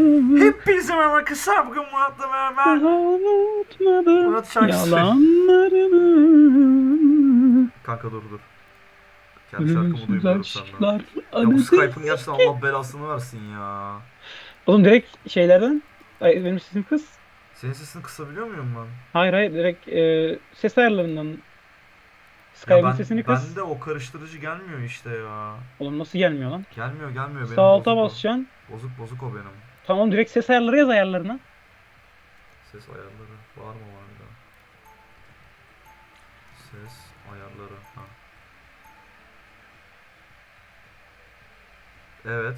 Hepinize merhaba arkadaşlar. Bugün Murat'la beraber Unutmadım Murat şarkısı. yalanlarını Kanka dur dur. Kendi şarkımı duymuyorum senden. Ya bu Skype'ın gerçekten Allah belasını versin ya. Oğlum direkt şeylerden Ay, benim sesim kız Senin sesini kısabiliyor muyum ben? Hayır hayır direkt e, ses ayarlarından Ya Skype'ın sesini kız bende o karıştırıcı gelmiyor işte ya. Oğlum nasıl gelmiyor lan Gelmiyor gelmiyor benim Sağ alta basacaksın Bozuk bozuk o benim. Tamam direkt ses ayarları yaz ayarlarına Ses ayarları var mı var da? Ses ayarları. Ha. Evet.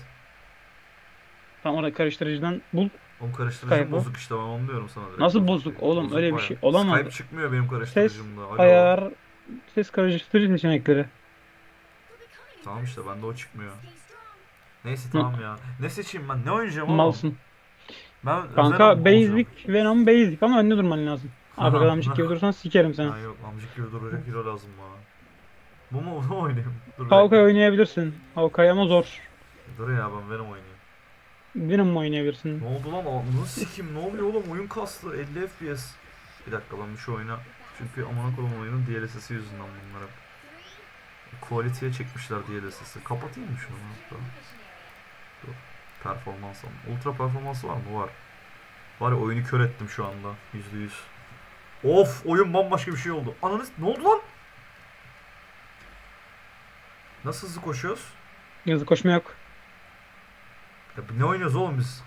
Tamam orada karıştırıcıdan bul Oğlum karıştırıcı Skype bu. bozuk işte ben onu diyorum sana direkt. Nasıl bozuk oğlum? Bozuk Öyle bir bayağı. şey olamaz. Skype çıkmıyor benim ses karıştırıcımda. Alo. ayar ses karıştırıcı seçenekleri Tamam işte bende o çıkmıyor. Neyse tamam ya. Ne seçeyim ben? Ne oynayacağım oğlum? malsın Ben Kanka Venom olacağım. basic Venom basic ama önde durman lazım Abi Aha. adamcık gibi durursan sikerim seni Ha yok amcık gibi duracak hero lazım bana. Bu mu bunu oynayayım? Dur Hawkeye bekle. oynayabilirsin. Hawkeye ama zor. Dur ya ben Venom oynayayım. Venom oynayabilirsin? Ne oldu lan? Nasıl sikim? Ne oluyor oğlum? Oyun kastı. 50 FPS. Bir dakika ben bir şu oyuna. Çünkü amına koyduğum oyunun DLSS'i yüzünden bunlar hep. Quality'ye çekmişler DLSS'i. Kapatayım mı şunu hatta? Dur. Performans ama. Ultra performansı var mı? Var. Var ya oyunu kör ettim şu anda. %100. Of oyun bambaşka bir şey oldu. Ananı ne oldu lan? Nasıl hızlı koşuyoruz? Yazı koşma yok. Ya ne oynuyoruz oğlum biz?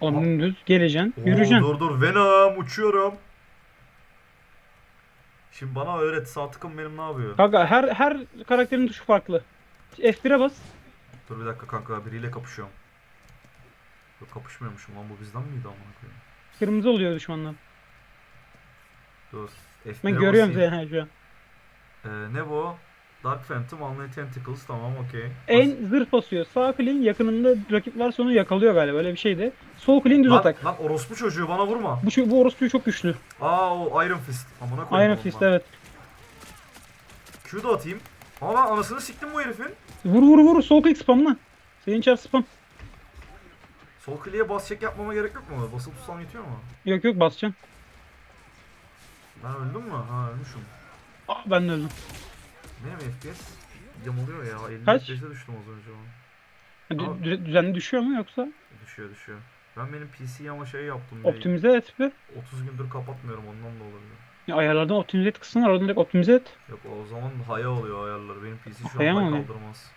Aa. dümdüz geleceksin, Oo, yürüyeceksin. Dur dur Venom uçuyorum. Şimdi bana öğret sağ tıkım benim ne yapıyor? Kanka her her karakterin tuşu farklı. F1'e bas. Dur bir dakika kanka biriyle kapışıyorum. Yok kapışmıyormuşum lan bu bizden miydi amına koyayım? Kırmızı oluyor düşmanlar. Dur. F1'e Ben görüyorum basayım. seni şu an. Ee, ne bu? Dark Phantom, Unlimited Tentacles tamam okey. En zırh basıyor. Sağ clean yakınında rakip varsa onu yakalıyor galiba. Öyle bir şeydi. Sol clean düz Lan, atak. lan orospu çocuğu bana vurma. Bu, bu orospu çok güçlü. Aa o Iron Fist. Amına koyayım. Iron Fist ben. evet. Q da atayım. Ama ben anasını siktim bu herifin. Vur vur vur. Sol click spamla. Senin çar spam. Sol kliğe bas çek yapmama gerek yok mu? Basılı tutsam yetiyor mu? Yok yok basacaksın. Ben öldüm mü? Ha ölmüşüm. Ah ben de öldüm. Benim FPS yamuluyor ya. 50 Kaç? FPS'e düştüm az önce o. Dü- düzenli düşüyor mu yoksa? Düşüyor düşüyor. Ben benim PC'yi ama şey yaptım. bir Optimize et bir. 30 gündür kapatmıyorum ondan da olabilir. Ya ayarlardan optimize et kısmını oradan direkt optimize et. Yok o zaman haya oluyor ayarları. Benim PC şu Haya an mı hay oluyor? kaldırmaz.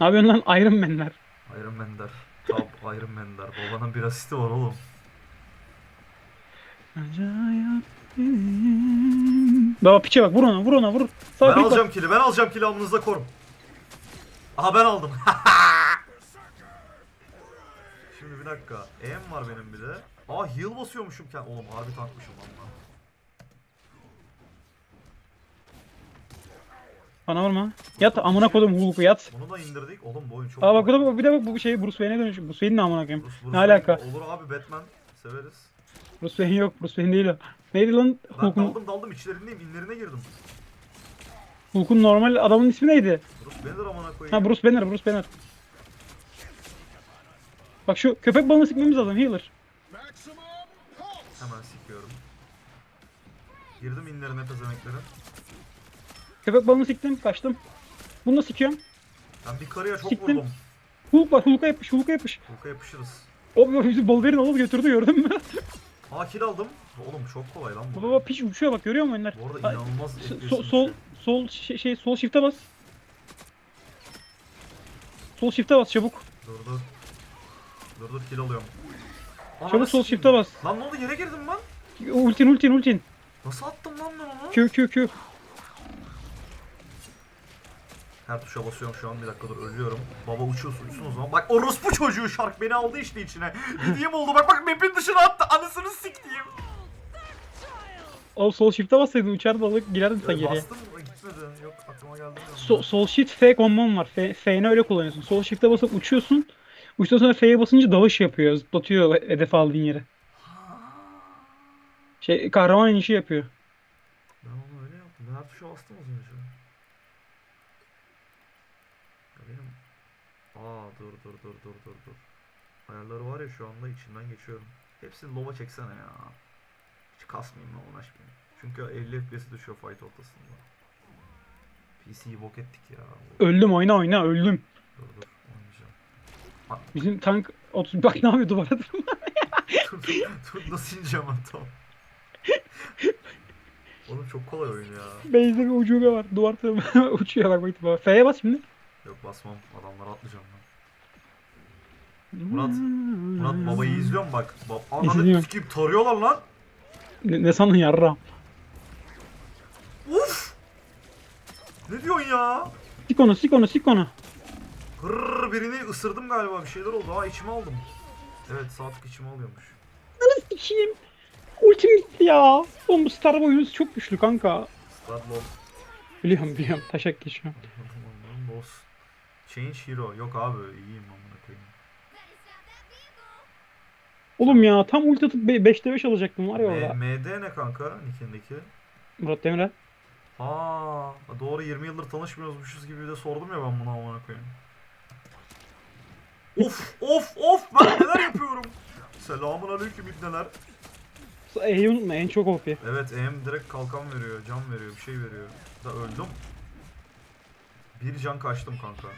Ne yapıyorsun lan Iron Man'ler? Iron Man der. Tab Iron Man der. Babanın bir asisti var oğlum. Acayip benim. Baba piçe bak vur ona vur ona vur. Sağ Ben alacağım kili. Ben alacağım kili amınızda korum. Aha ben aldım. Bir dakika. E'm var benim bir de. Aa heal basıyormuşumken. Oğlum harbi tankmışım lan ben. Bana vurma. Yat amına koydum Hulk'u yat. Bunu da indirdik. Oğlum bu oyun çok Aa bak bu da bir de bak bu şey Bruce Wayne'e dönüşüyor. Bruce Wayne'in ne amına koyayım. Bruce- Ne Bruce alaka? Wayne- Olur abi Batman. Severiz. Bruce Wayne yok. Bruce Wayne değil o. Neydi lan Ben Hulk'un daldım daldım içlerindeyim. inlerine girdim. Hulk'un normal adamın ismi neydi? Bruce Banner amına koyayım. Ha Bruce Banner, Bruce Banner. Bak şu köpek balığını sikmemiz lazım healer. Hemen sikiyorum. Girdim inlerine pezemeklerin. Köpek balığını siktim, kaçtım. Bunu da sikiyorum. Ben bir karıya çok Siktim. vurdum. Hulk bak, Hulk'a yapış, Hulk'a yapış. Hulk'a yapışırız. O bizi Wolverine alıp götürdü gördün mü? Aa kill aldım. Oğlum çok kolay lan bu. Baba baba piç uçuyor bak görüyor musun onlar? Bu arada Ha, inanılmaz so- sol, sol şey, şey sol shift'e bas. Sol shift'e bas çabuk. Dur dur. Dur dur kill alıyorum. Aa, Çabuk sol shift'e bas. Lan ne oldu yere girdim ben. Ultin ultin ultin. Nasıl attım lan ben onu? Q Q Q. Her tuşa basıyorum şu an bir dakika dur ölüyorum. Baba uçuyorsun uçsun o zaman. Bak orospu çocuğu şark beni aldı işte içine. Gideyim oldu bak bak map'in dışına attı. Anasını siktiğim. O sol shift'e bassaydın uçar balık girerdin sen Ee, geriye. Bastım gitmedi. Yok aklıma geldi. So, sol shift F kombon var. F, F'ni öyle kullanıyorsun. Sol shift'e basıp uçuyorsun. Uçtan sonra F'ye basınca dalış yapıyor. Zıplatıyor hedef aldığın yere. Şey kahraman inişi yapıyor. Ben onu öyle yaptım. Ben her tuşa bastım az önce. Aa dur dur dur dur dur dur. Ayarları var ya şu anda içinden geçiyorum. Hepsini lova çeksene ya. Hiç kasmayayım lan uğraşmayayım. Çünkü 50 FPS düşüyor fight ortasında. PC'yi bok ettik ya. Öldüm oyna oyna öldüm. Bizim tank 30 bak ne yapıyor duvara dur dur nasıl ineceğim ben tam. Oğlum çok kolay oyun ya. Base'de bir ucube var. Duvar tarafı uçuyor bak bak bak. F'ye bas şimdi. Yok basmam. Adamlara atlayacağım ben. Murat, Murat babayı izliyor mu bak? Bab Ananı İzliyorum. sikeyim tarıyorlar lan. Ne, ne sandın yarra? Uf! Ne diyorsun ya? Sik onu sik onu sik onu. Hırr birini ısırdım galiba bir şeyler oldu. Ha içime aldım. Evet sağ tık içime alıyormuş. Nasıl sikeyim? Ultim gitti ya. Oğlum bu Star oyuncusu çok güçlü kanka. Start lol. Biliyorum biliyorum. Taşak geçiyor. Boss. Change hero. Yok abi iyiyim amına koyayım. Oğlum ya tam ulti atıp 5'te 5 alacaktım var ya M- orada. MD ne kanka Nick'indeki? Murat Demirel. Aa doğru 20 yıldır tanışmıyormuşuz gibi de sordum ya ben buna amına koyayım. Of of of ben neler yapıyorum? Selamun aleyküm ibneler. E'yi unutma en çok OP. Evet em direkt kalkan veriyor, can veriyor, bir şey veriyor. Da öldüm. Bir can kaçtım kanka.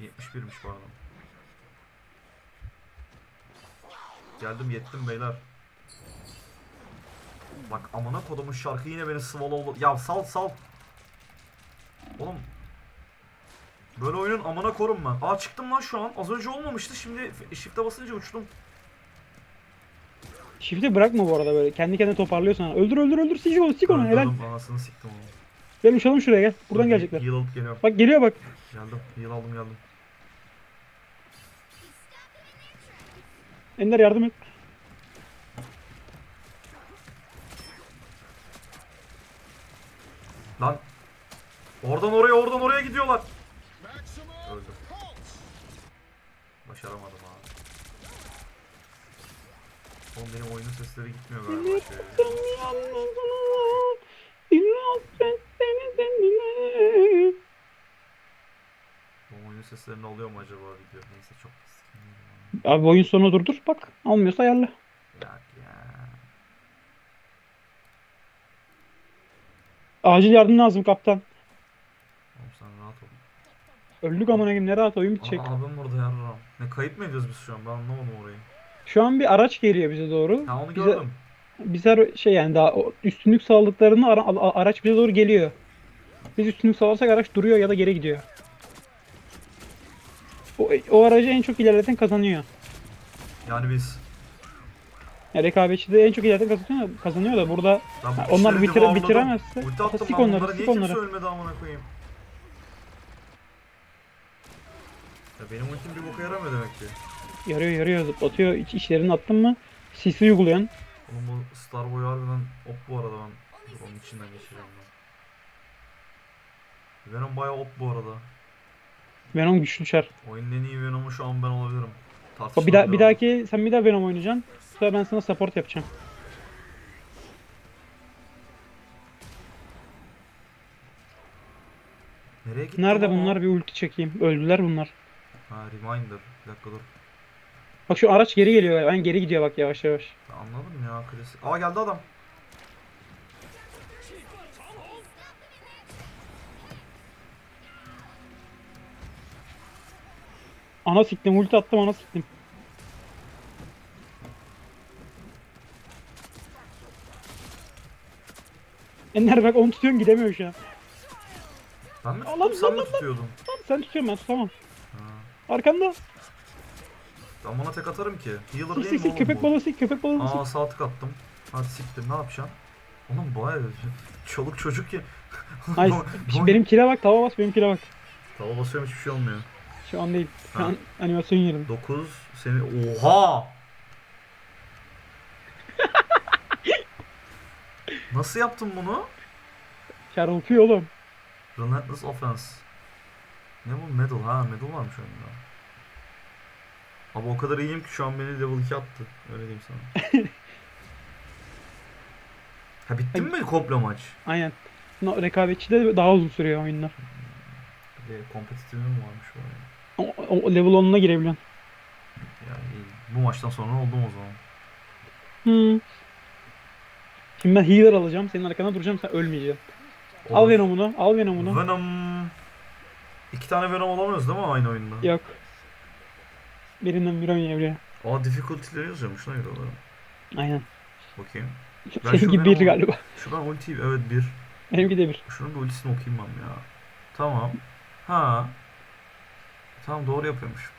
71'miş pardon. Geldim yettim beyler. Bak amına kodumun şarkı yine beni swallowladı. Ya sal sal. Oğlum. Böyle oyunun amına korum ben. Aa çıktım lan şu an. Az önce olmamıştı. Şimdi shift'e basınca uçtum. Shift'i bırakma bu arada böyle. Kendi kendine toparlıyorsan. Öldür öldür öldür. Sik onu sik onu helal. Öldürdüm, Anasını siktim onu. Gel uçalım şuraya gel. Buradan Dur, gelecekler. Heal alıp geliyorum. Bak geliyor bak. Geldim. Heal aldım geldim. Ender yardım et. Lan. Oradan oraya oradan oraya gidiyorlar. Başaramadım abi. Oğlum benim oyunun sesleri gitmiyor galiba. Bu oyunun seslerini alıyor mu acaba video? Neyse çok Abi oyun sonuna durdur bak. Almıyorsa ayarla. ya. ya. Acil yardım lazım kaptan. Oğlum sen rahat ol. Öldük amına koyayım ne rahat oyun bitecek. Aa, abim burada yarram. Ne kayıp mı ediyoruz biz şu an? Ben anlamadım orayı. Şu an bir araç geliyor bize doğru. Ha onu Bize- gördüm. Bize şey yani daha üstünlük sağladıklarını ara- araç bize doğru geliyor. Biz üstünlük sağlarsak araç duruyor ya da geri gidiyor. O, o aracı en çok ilerleten kazanıyor. Yani biz. Yani rekabetçide en çok ilerleten kazanıyor, kazanıyor da burada Ha, onlar divarladım. bitiremezse- Ulti attım Sik onları, sik niye kimse onları. ölmedi amına koyayım. Ya benim ultim bir boka yaramıyor demek ki. yarıyor yarıyor zıplatıyor. İç, içlerini attın mı CC uygulayan. Oğlum bu Starboy harbiden op bu arada ben. Dur onun içinden geçeceğim ben. Venom bayağı op bu arada. Venom güçlü çar. Oyunun en iyi Venom'u şu an ben olabilirim. Bak bir, daha, bir dahaki sen bir daha Venom oynayacaksın. Sefer ben sana support yapacağım. Nereye gitti Nerede bunlar bir ulti çekeyim. Öldüler bunlar. Ha reminder. Bir dakika dur. Bak şu araç geri geliyor. Ben geri gidiyor bak yavaş yavaş. Ben anladım ya klasik. Aa geldi adam. Ana siktim ulti attım ana siktim. Ender bak onu tutuyorsun gidemiyor şu an. Ben mi Allah'ım, tuttum sen mi tutuyordun? Lan sen tutuyorsun ben tutamam. Ha. Arkanda. Ben buna tek atarım ki. Healer Sik değil sik mi sik oğlum köpek bu? balığı sik köpek balığı Aa sik. sağ tık attım. Hadi siktir ne yapacaksın? Oğlum bayağı çoluk çocuk ya. Ay, şimdi benim kile bak tava bas benim kile bak. Tava basıyorum hiçbir şey olmuyor. Şu an değil. Şu Ha. an animasyon yerim. 9 seni oha. Nasıl yaptın bunu? Çarpıyor oğlum. Relentless Offense. Ne bu medal ha medal varmış oyunda. Abi o kadar iyiyim ki şu an beni level 2 attı. Öyle diyeyim sana. ha bitti mi komple maç? Aynen. No, rekabetçide daha uzun sürüyor oyunlar. Bir de kompetitifim mi varmış bu oyunda? Ama o level 10'una girebiliyorsun. Yani bu maçtan sonra oldum o zaman. Hmm. Şimdi ben healer alacağım. Senin arkanda duracağım. Sen ölmeyeceksin. Al Olur. Venom'unu. Al Venom'unu. Venom. İki tane Venom alamıyoruz değil mi aynı oyunda? Yok. Birinden bir oynayabiliyor. Aa difficulty'leri yazıyormuş lan oralara. Aynen. Bakayım. Ben şu bir Venom'u- galiba. Şu ben ulti evet bir. Benimki de bir. Şunun bir ultisini okuyayım ben ya. Tamam. Ha. Tamam doğru yapıyormuş.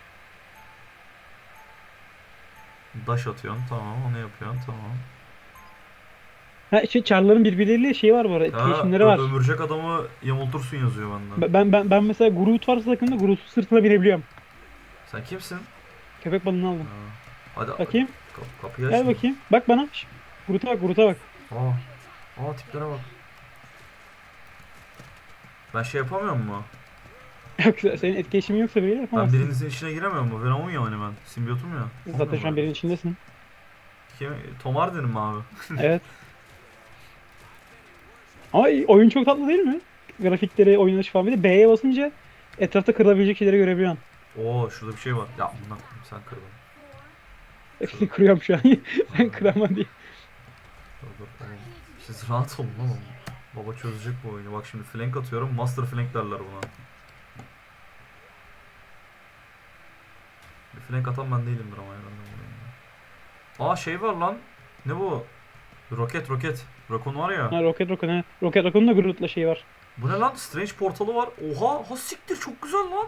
Dash atıyorsun tamam onu yapıyorsun tamam. Ha şey Char'ların birbirleriyle şey var bu arada. Etkileşimleri var. ömürcek adamı yamultursun yazıyor bende. Ben ben ben mesela Groot varsa takımda Groot'u sırtına binebiliyorum. Sen kimsin? Köpek balığını aldım. Ha. Hadi Bakayım. Kap- kapıyı aç. Gel bakayım. Bak bana. Şş, Groot'a bak Groot'a bak. Aa. Aa tiplere bak. Ben şey yapamıyor mu? Yok senin etkileşimin yoksa böyle Ben yapamazsın. birinizin içine giremiyor mu? Venom'um ya hani ben. Simbiyotum ya. Zaten şu an birinin içindesin. Kim? Tom Hardy'nin mi abi? evet. Ama oyun çok tatlı değil mi? Grafikleri, oynanış falan. Bir de B'ye basınca etrafta kırılabilecek şeyleri görebiliyorsun. Oo şurada bir şey var. Ya bundan sen kırdın. Hepsini kırıyorum şu an. Sen kırama diye. Dur, dur, oğlum. Siz rahat olun oğlum. Baba çözecek bu oyunu. Bak şimdi flank atıyorum. Master flank derler buna. Bir flank atan ben değilimdir ama herhalde. Aa şey var lan. Ne bu? Roket roket. Rakun var ya. Ha, Rocket Raccoon ha. Rocket Raccoon'un da Groot'la şeyi var. Bu ne lan? Strange portalı var. Oha! Ha siktir çok güzel lan.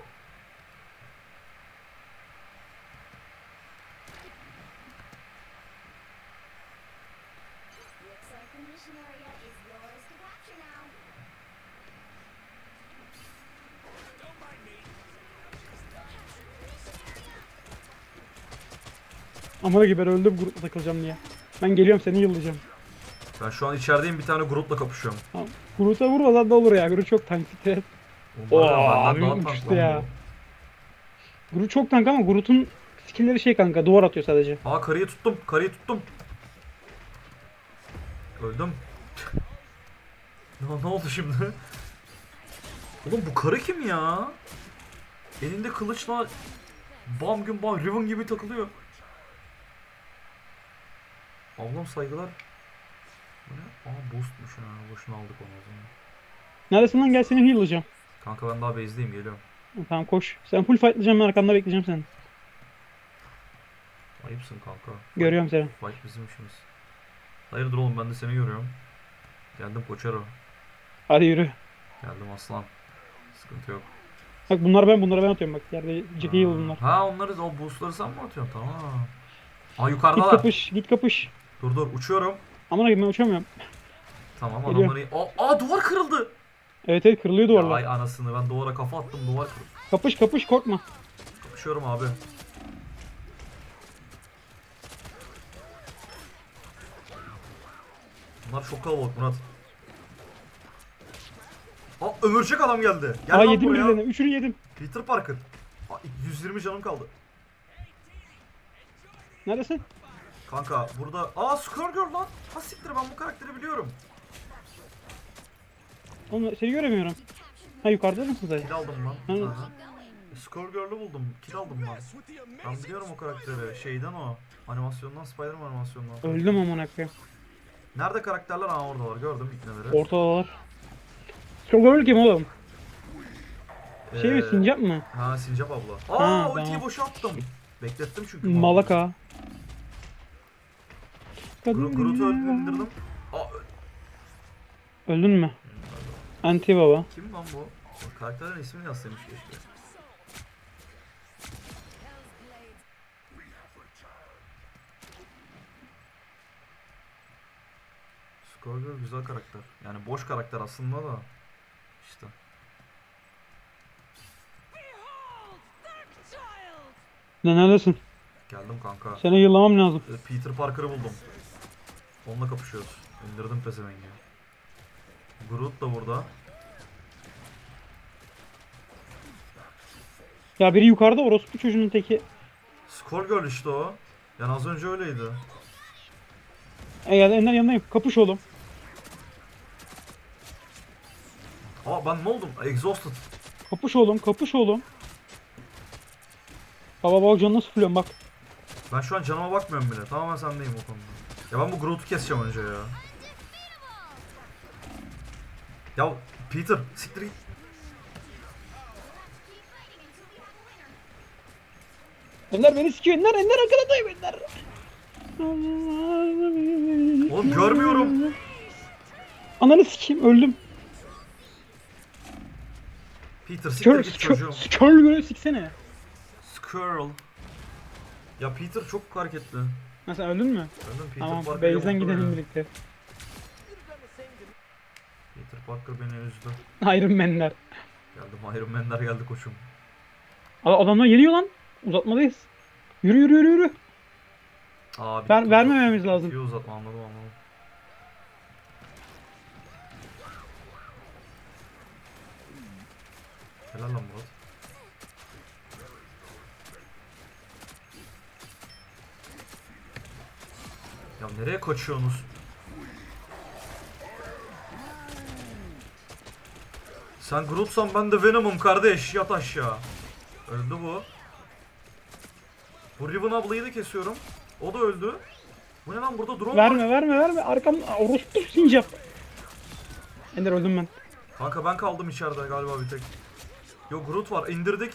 Amına gibi ben öldüm Groot'la takılacağım diye. Ben geliyorum seni yıllayacağım. Ben şu an içerideyim bir tane Groot'la kapışıyorum. Groot'a vurmadan da olur ya. Groot çok tank. Oğlum, Oo, abi uçtu lan ya. Groot çok tank ama Groot'un skill'leri şey kanka duvar atıyor sadece. Aa karıyı tuttum. Karıyı tuttum. Öldüm. ne, ne oldu şimdi? Oğlum bu karı kim ya? Elinde kılıçla bam gün bam Riven gibi takılıyor. Ablam saygılar. Bu ne? Aa boostmuş ha. Boşuna aldık onu o zaman. Neredesin lan gel seni heal'layacağım. Kanka ben daha base'deyim geliyorum. Tamam koş. Sen full fightlayacağım ben arkanda bekleyeceğim seni. Ayıpsın kanka. Görüyorum seni. Fight bizim işimiz. Hayırdır oğlum ben de seni görüyorum. Geldim Poçero. Hadi yürü. Geldim aslan. Sıkıntı yok. Bak bunlar ben bunları ben atıyorum bak. Yerde Jackie heal bunlar. Ha onları o boostları sen mi atıyorsun? Tamam. Aa Git yukarıdalar. kapış git kapış. Dur dur uçuyorum. Aman akıyım ben uçamıyorum. Tamam Geliyor. adamları... Aa, aa duvar kırıldı. Evet evet kırılıyor Ya, duvarlar. ay anasını ben duvara kafa attım duvar kırıldı. Kapış kapış korkma. Kapışıyorum abi. Bunlar çok kalabalık Murat. Aa ömürcek adam geldi. Gel Aa lan yedim buraya. Üçünü yedim. Peter Parker. Aa, 120 canım kaldı. Neredesin? Kanka burada... Aa Scourger lan. Ha siktir ben bu karakteri biliyorum. Oğlum seni göremiyorum. Ha yukarıda mısın sen? Kill aldım lan. Hı. Aha. Buldum. Kill aldım ben. Ben biliyorum o karakteri. Şeyden o. Animasyondan, Spider-Man animasyondan. Öldüm aman koyayım. Nerede karakterler? Aa orada var. Gördüm ikneleri. Ortadalar. Öyle kim oğlum? Şey mi Ee, sincap mı? Ha Sincap abla. Aa Ha, ultiyi tamam. boşalttım. Beklettim çünkü. Malaka. Gro- Groot'u öldürdüm. Aa Öldün mü? Anti baba. kim lan bu? Karakterin ismini yazsaymış keşke. Scourger güzel karakter. Yani boş karakter aslında da. İşte. Ne neredesin? Geldim kanka. Seni yıllamam lazım. Ee, Peter Parker'ı buldum. Onunla kapışıyoruz. İndirdim pezevengi. Groot da burada. Ya biri yukarıda orospu çocuğunun teki. Scourger işte o. Yani az önce öyleydi. E gel Ender yanındayım. Kapış oğlum. Aa ben ne oldum? Exhausted. Kapış oğlum. Kapış oğlum. Baba baba canı nasıl fulluyorum bak. Ben şu an canıma bakmıyorum bile. Tamamen sendeyim o konuda. Ya ben bu Groot'u keseceğim önce ya. Ya Peter siktir git. Ender beni sikiyor Ender Ender arkadan Ender. Oğlum görmüyorum. Ananı sikeyim öldüm. Peter siktir git çocuğum. kör böyle siksene. Squirrel. Ya Peter çok hareketli. Sen öldün mü? Öldüm Peter Tamam Parker base'den gidelim beni. birlikte. Peter Parker beni üzdü. Iron Man'ler. Geldim Iron Man'ler geldi koçum. Ad- Adamlar yeniyor lan. Uzatmadayız. Yürü yürü yürü yürü. Aa, Ver, vermememiz lazım. Bitiyor uzatma anladım anladım. Helal lan Murat. Ya nereye kaçıyorsunuz? Sen Groot'san ben de Venom'um kardeş yat aşağı. Öldü bu. Bu Riven ablayı da kesiyorum. O da öldü. Bu ne lan burada drone var. Verme verme verme. Arkam orospu sincap. Ender öldüm ben. Kanka ben kaldım içeride galiba bir tek. Yo Groot var indirdik.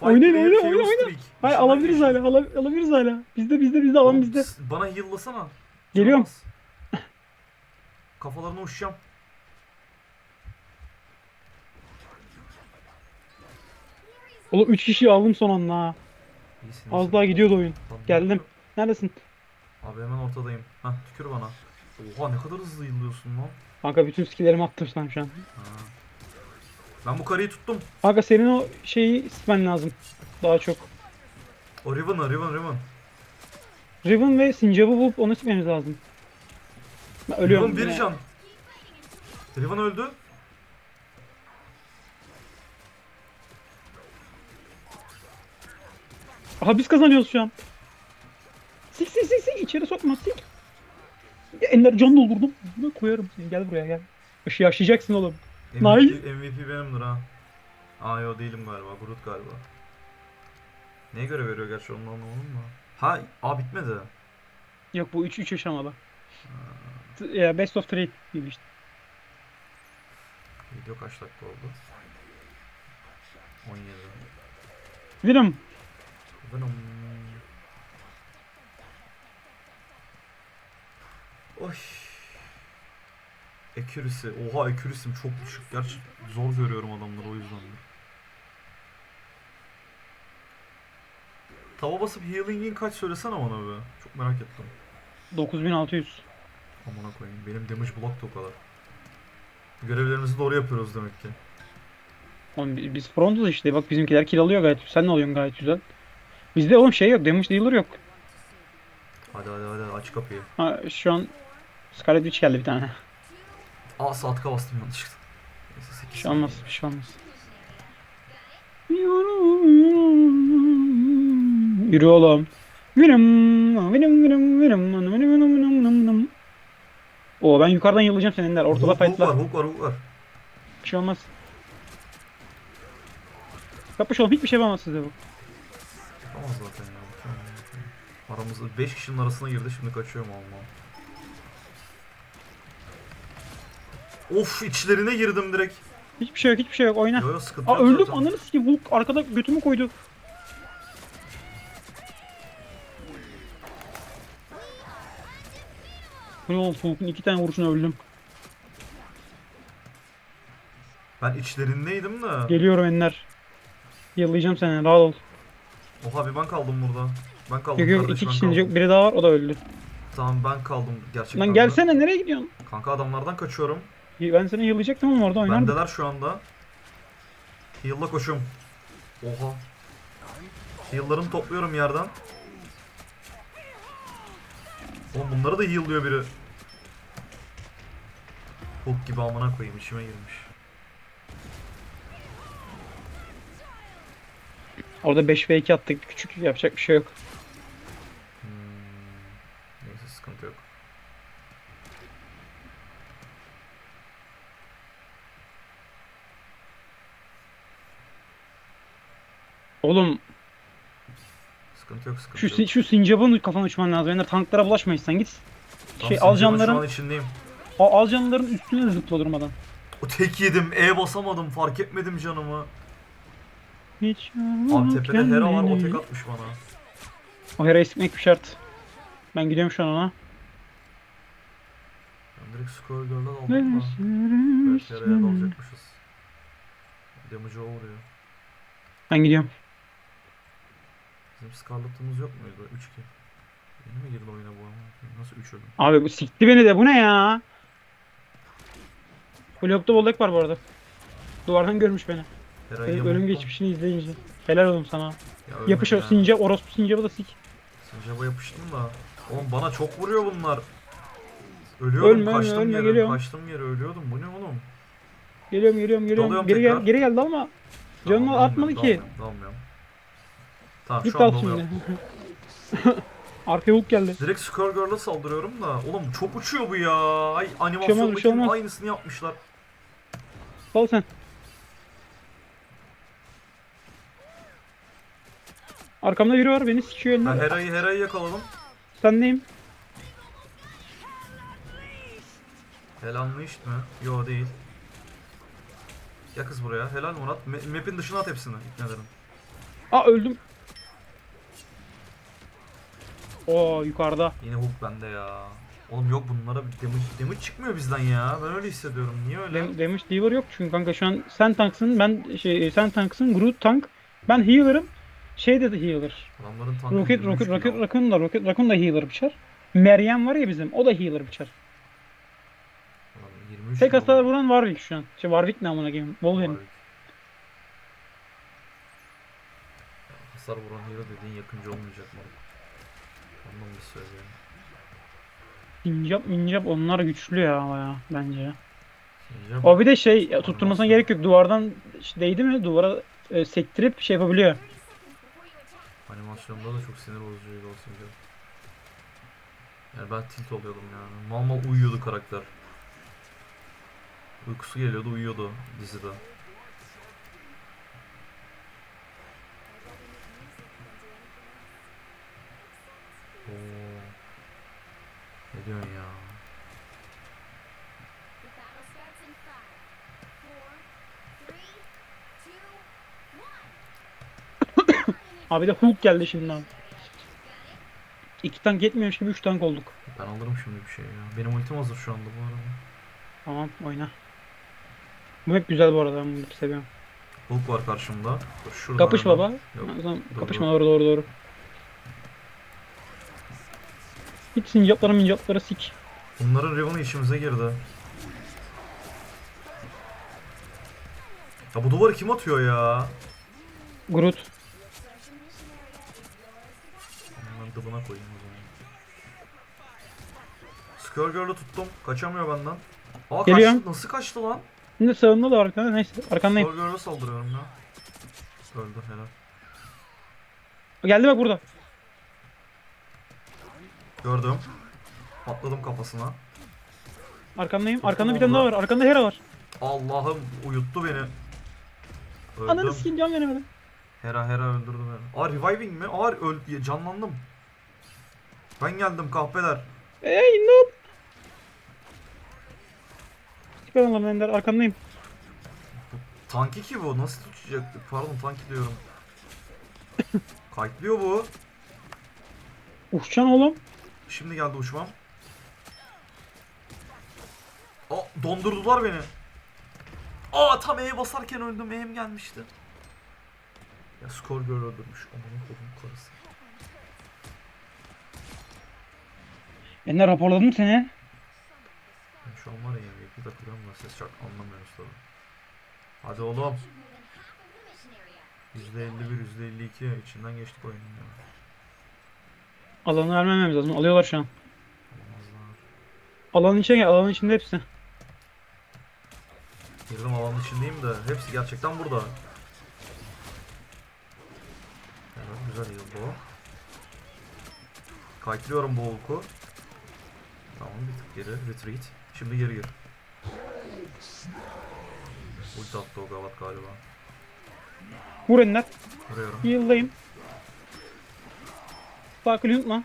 Oynayın, Player oyna, Chaos oyna, oyna. Streak. Hayır alabiliriz hala. ala- alabiliriz hala. Bizde bizde bizde alan bizde. Bana heal'lasana. Geliyorum. Kafalarına uçacağım. Oğlum 3 kişiyi aldım son anda ha. İyisin, Az iyisin. daha gidiyordu oyun. Lan Geldim. Neredesin? Abi hemen ortadayım. Hah tükür bana. Oha ne kadar hızlı yıllıyorsun lan. Kanka bütün skilllerimi attım sana şu an. Ha. Ben bu karıyı tuttum. Kanka senin o şeyi ismen lazım. Daha çok. O Riven'ı Riven Riven. Riven ve Sincap'ı bulup onu sikmemiz lazım. Ben ölüyorum. Riven bir yine. can. Riven öldü. Aha biz kazanıyoruz şu an. Sik sik sik sik içeri sokma sik. Ya Ender can doldurdum. Buna koyarım seni gel buraya gel. Işığı yaşayacaksın oğlum. MVP. MVP benimdir ha. Aa yo değilim galiba. Groot galiba. Neye göre veriyor gerçi onu anlamadım da. Ha, aa bitmedi. Yok bu 3 3 aşamalı. T- Ya best of 3 gibi işte. Video kaç dakika oldu? 17. Venom. Venom. Oy. Accuracy. Oha accuracy'm çok düşük. Gerçi zor görüyorum adamları o yüzden. de. Tava basıp healing'in kaç söylesene bana be. Çok merak ettim. 9600. Amına koyayım. Benim damage block da o kadar. Görevlerimizi doğru yapıyoruz demek ki. Oğlum bi- biz frontuz işte. Bak bizimkiler kill alıyor gayet. Sen ne alıyorsun gayet güzel. Bizde oğlum şey yok. Damage dealer yok. Hadi hadi hadi aç kapıyı. Ha, şu an Scarlet Witch geldi bir tane. Aa sağ tıka bastım yanlışlıkla. Neyse 8 Bir şey olmaz. Bir şey olmaz. Yürü oğlum. Vinum, vinum, vinum, vinum, vinum, vinum, vinum, vinum. Oo ben yukarıdan yılacağım seni Ender. Ortada Hook, hook var, hook var, hook var. Bir şey olmaz. Yapmış oğlum hiçbir şey yapamaz size bu. Tamam zaten ya. Aramızda 5 kişinin arasına girdi şimdi kaçıyorum Allah'ım. Of içlerine girdim direkt. Hiçbir şey yok, hiçbir şey yok. Oyna. Yo yo Aa öldüm zaten. ananı sikeyim. Hulk arkada götümü koydu. Oldu Hulk'un iki tane vuruşuna öldüm. Ben içlerindeydim de. Geliyorum Enler. Yıllayacağım seni rahat ol. Oha bir ben kaldım burada. Ben kaldım Yok yok iki ben kişinin kaldım. yok biri daha var o da öldü. Tamam ben kaldım gerçekten. Lan de. gelsene nereye gidiyorsun? Kanka adamlardan kaçıyorum. Ben seni yıllayacaktım ama orada oynardım. Bendeler şu anda. Heal'la koşum. Oha. Heal'larımı topluyorum yerden. Oğlum bunları da heal'lıyor biri. Hulk gibi amına koyayım içime girmiş. Orada 5 ve 2 attık küçük yapacak bir şey yok. Hmm. Neyse sıkıntı yok. Oğlum Sıkıntı yok sıkıntı Şu, yok. şu sincapın kafana uçman lazım. Ender tanklara bulaşma sen git. Tam Şey Sincan'ın al Şu an içindeyim. Al, al canların üstüne zıpla durmadan. O tek yedim. E basamadım. Fark etmedim canımı. Hiç Abi tepede Hera var. O tek atmış bana. O Hera'yı sikmek bir şart. Ben gidiyorum şu an ona. Ben direkt Squirrel Girl'dan aldım da. Belki Hera'ya dalacakmışız. Damage'ı o vuruyor. Ben gidiyorum. Bizim Scarlet'ımız yok muydu? 3 kill. Yeni mi girdi oyuna bu ama? Nasıl 3 öldüm? Abi bu sikti beni de bu ne ya? Blokta bollek var bu arada. Duvardan görmüş beni. Hera'yı Benim yamulttum. ölüm geçmişini izleyince. Helal olsun sana. Ya ölmedi Yapış o ya. sincap, orospu sincapı da sik. Sincap'a yapıştım da. Oğlum bana çok vuruyor bunlar. Ölüyordum Ölme, kaçtım ölme, yere. geliyorum. Kaçtım yere ölüyordum. Bu ne oğlum? Geliyorum geliyorum geliyorum. Dalıyorum Geri tekrar. gel, geri geldi ama canını Tamam, atmadı dalmıyorum, ki. Dalmıyorum, dalmıyorum. Tamam Git şu an al dalıyorum. şimdi. Arkaya hook geldi. Direkt Skullgirl'a saldırıyorum da. Oğlum çok uçuyor bu ya. Ay animasyondakinin olmaz. aynısını yapmışlar. Sal sen. Arkamda biri var beni sikiyor elinden. Hera'yı Hera'yı yakaladım. Sendeyim. Helal'lı iş mi? Yo değil. Ya kız buraya. Helal Murat. Ma- map'in dışına at hepsini. İpnelerin. Aa öldüm. Oo yukarıda. Yine hook bende ya. Oğlum yok bunlara bir damage, damage çıkmıyor bizden ya. Ben öyle hissediyorum. Niye öyle? Dam damage dealer yok çünkü kanka şu an sen tanksın ben şey sen tanksın Groot tank. Ben healer'ım. Şey de healer. Adamların tankı Rocket 23 Rocket Rocket. Raccoon da Rocket Raccoon da healer biçer. Meryem var ya bizim o da healer biçer. Adam 23 Tek hasar aldı. vuran Warwick şu an. Şey Warwick ne amına koyayım? Wolverine. Warwick. Hasar vuran hero dediğin yakıncı olmayacak mı? Ondan bir. Sincap mincap onlar güçlü ya baya bence. Sinecam. O bir de şey tutturmasına gerek yok. Duvardan işte değdi mi duvara e, sektirip şey yapabiliyor. Animasyonda da çok sinir bozucuydu o Sincap. Yani ben tilt oluyordum yani. Mal mal uyuyordu karakter. Uykusu geliyordu uyuyordu dizide. Oo. Two, one. Abi de Hulk geldi şimdi abi. İki tank yetmiyormuş gibi üç tank olduk. Ben alırım şimdi bir şey ya. Benim ultim hazır şu anda bu arada. Tamam oyna. Bu hep güzel bu arada ben bunu seviyorum. Hulk var karşımda. Dur şurada Kapış hemen. baba. Yok. Ha, tamam, dur, kapışma dur. doğru doğru doğru. Hiç sincaplara mincaplara sik. Bunların Riven'ı işimize girdi. Ya bu duvarı kim atıyor ya? Groot. Ben dıbına koyayım o zaman. Skullgirl'ı tuttum. Kaçamıyor benden. Aa Geliyorum. kaçtı. Nasıl kaçtı lan? Şimdi sağında da arkanda neyse arkandayım. Skullgirl'a saldırıyorum ya. Öldü helal. Geldi bak burada. Gördüm. Patladım kafasına. Arkandayım. Tuttum Arkanda bir tane daha da. var. Arkanda Hera var. Allah'ım uyuttu beni. Öldüm. Ananı sikeyim can veremedim. Hera Hera öldürdü beni. Aa reviving mi? Aa öl canlandım. Ben geldim kahpeler. Ey noob. Süper lan Ender arkandayım. Tanki ki bu. Nasıl tutacak? Pardon tanki diyorum. Kayıtlıyor bu. Uçacaksın oğlum. Şimdi geldi uçmam. Aa dondurdular beni. Aa tam E'ye basarken öldüm. E'm gelmişti. Ya skor gör öldürmüş. Aman kodum karısı. Ender raporladım seni. Ben şu an var ya MVP takılıyorum da ses çok anlamıyoruz tabi. Hadi oğlum. %51, %52 içinden geçtik oyunun ya. Alanı vermememiz lazım. Alıyorlar şu an. Olmazlar. Alanın içine gel. Alanın içinde hepsi. Girdim alanın içindeyim de hepsi gerçekten burada. Evet güzel yıl bu. Kayıtlıyorum bu hulku. Tamam bir tık geri retreat. Şimdi geri gir. Ulti attı o gavat galiba. Vur Ender. Vuruyorum. Yıldayım. Sağ kliği unutma.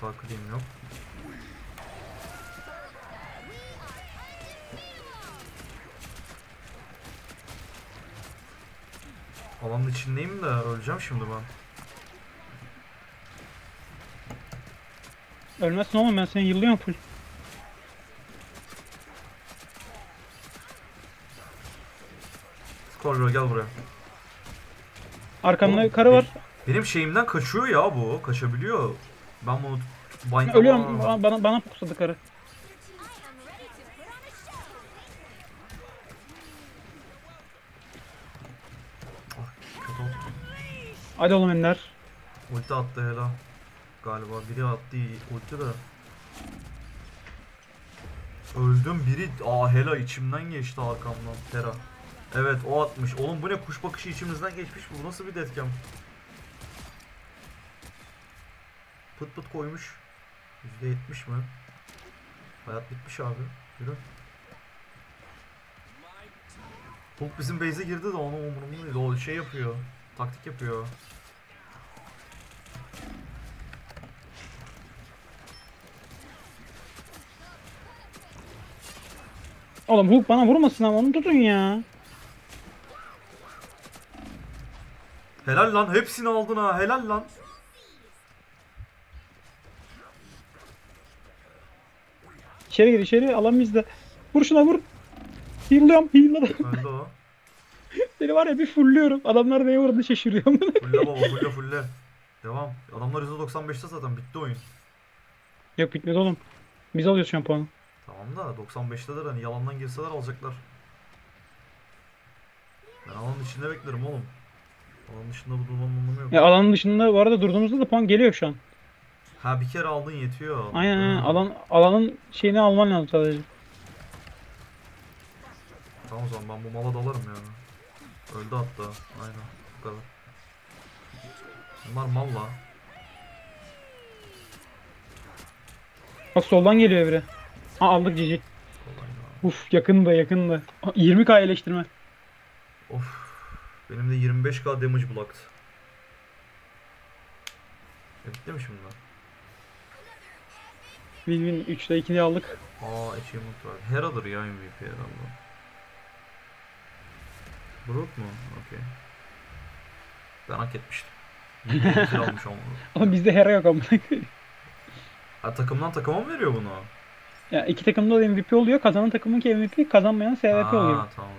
Sağ kliğim yok. Alanın içindeyim de öleceğim şimdi ben. Ölmezsin oğlum ben seni yıllıyorum full. Scorpio gel buraya. Arkamda Oğlum, karı var. Benim şeyimden kaçıyor ya bu. Kaçabiliyor. Ben bunu bind Ölüyorum. Bana, bana, bana fokusladı karı. Kötü oldu. Hadi oğlum Ender. Ulti attı Hela. Galiba biri attı ulti de. Öldüm biri. Aa Hela içimden geçti arkamdan. Hera. Evet o atmış. Oğlum bu ne kuş bakışı içimizden geçmiş bu. Nasıl bir deathcam? Pıt pıt koymuş. %70 mi? Hayat bitmiş abi. Yürü. Hulk bizim base'e girdi de onun umurumda değil. O şey yapıyor. Taktik yapıyor. Oğlum Hulk bana vurmasın ama onu tutun ya. Helal lan hepsini aldın ha helal lan. İçeri gir içeri alan bizde. Vur şuna vur. Heal'lıyorum heal'ladım. Öldü o. Seni var ya bir fullüyorum. Adamlar neye uğradığını şaşırıyorum. Fulle baba fulle fulle. Devam. Adamlar %95'te zaten bitti oyun. Yok bitmedi oğlum. Biz alıyoruz şu an puanı. Tamam da 95'teler hani yalandan girseler alacaklar. Ben alanın içinde beklerim oğlum. Alanın dışında bu durmanın anlamı yok. Ya alanın dışında bu arada durduğumuzda da puan geliyor şu an. Ha bir kere aldın yetiyor. Aynen aynen. Ha. Alan, alanın şeyini alman lazım sadece. Tamam o zaman ben bu mala dalarım ya. Öldü hatta. Aynen bu kadar. Bunlar mal la. Bak soldan geliyor biri. Ha aldık cici. Uf yakında yakında. Aa, 20k iyileştirme. Of. Benim de 25k damage blocked. E bitti mi şimdi? Win win 3'te 2'yi aldık. Aa achievement var. Hera'dır ya MVP herhalde. Brook mu? Okey. Ben hak etmiştim. Güzel almış olmalı. Ama bizde hera yok ama. Ha takımdan takıma mı veriyor bunu? ya iki takımda da MVP oluyor. Kazanan takımınki MVP, kazanmayan SVP oluyor. Aa tamam